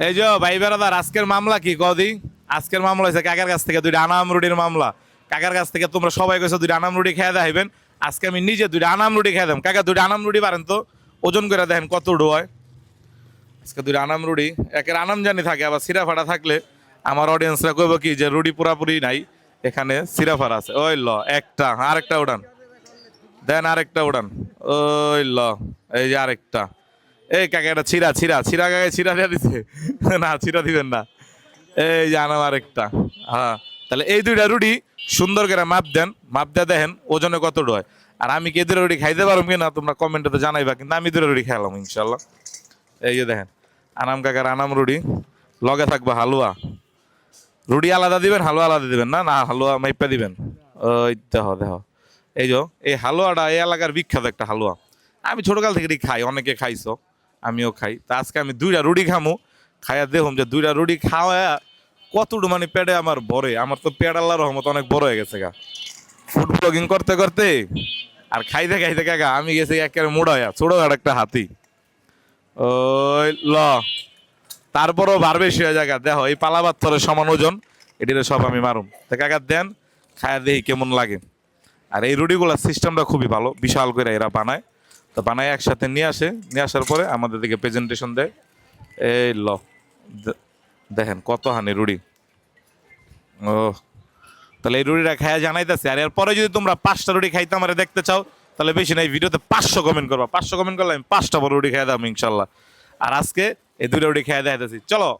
এই যে, ভাই বেড়াদার আজকের মামলা কি? কদি আজকের মামলা হয়েছে কাকার কাছ থেকে দুইটা আনাম রুটির মামলা। কাকার কাছ থেকে তোমরা সবাই কইছো দুইটা আনাম রুটি খেয়ে দেখাইবেন। আজকে আমি নিজে দুইটা আনাম রুটি খেয়ে দেব কাকা, দুইটা আনাম রুটি পারেন তো? ওজন করে দেখেন কত হয়। আজকে দুইটা আনাম রুটি। একের আনাম জানি থাকে, আবার সিরা ফাটা থাকলে আমার অডিয়েন্সরা কইব কি যে, রুটি পুরাপুরি নাই। এখানে সিরা ফাড়া আছে। ওই ল, একটা। আরেকটা উড়ান দেন আরেকটা উড়ান ওই ল, এই যে আরেকটা। এই কাকা, এটা ছিঁড়া ছিঁড়া ছিঁড়া কাকা ছিঁড়া দিয়ে দিছে। না, ছিঁড়া দিবেন না। এই যে আনাম আরেকটা। হ্যাঁ তাহলে এই দুইটা রুটি সুন্দর করে মাপ দেন, মাপ দিয়ে দেখেন ওজনে কত হয়। আর আমি কি এই দুটো রুটি খাইতে পারব কিনা তোমরা কমেন্টে তো জানাইবা, কিন্তু আমি দুটো রুটি খাইলাম ইনশাল্লাহ এই যে দেখেন, আনাম কাকার আনাম রুটি। লগে থাকবে হালুয়া। রুটি আলাদা দিবেন, হালুয়া আলাদা দিবেন না? না, হালুয়া মাইপা দিবেন। ওই দেহ দেহ এই যে, এই হালুয়াটা এই এলাকার বিখ্যাত একটা হালুয়া। আমি ছোটকাল থেকে খাই, অনেকে খাইছো। আমিও খাই। তা আজকে আমি দুইটা রুটি খামু। খাইয়া দেখুম যে দুইটা রুটি খাওয়া কতটু মানে পেটে আমার বড়ে আমার তো পেট আল্লাহ রহমত অনেক বড় হয়ে গেছে গা। ফুড ব্লগিং করতে করতে আর খাইতে খাইতে কাকা আমি গেছি একেবারে মোড়া হইয়া, ছোটখাটো একটা হাতি। ওই ল। তারপরও বার বেশি হয়ে জায়গা দেখো, এই পালা পাথরের সমান ওজন, এটিরে সব আমি মারুম। তো কাকা দেন খায়া দেখি কেমন লাগে। আর এই রুটিগুলোর সিস্টেমটা খুবই ভালো, বিশাল করে এরা বানায়। তো বানায় একসাথে নিয়ে আসে। নিয়ে আসার পরে আমাদের দিকে প্রেজেন্টেশন দেয়। এই ল দেখেন কত হানি রুড়ি। ও তাহলে এই রুড়িটা খায়া জানাইতেছে। আর এরপরে যদি তোমরা পাঁচটা রুড়ি খাইতে আমারে দেখতে চাও, তাহলে বেশি নাই, ভিডিওতে পাঁচশো কমেন্ট করবা। পাঁচশো কমেন্ট করলে আমি পাঁচটা বড় রুটি খাই দাম ইনশাল্লাহ। আর আজকে এই দুটো রুটি খেয়ে দেখাইতেছি। চলো।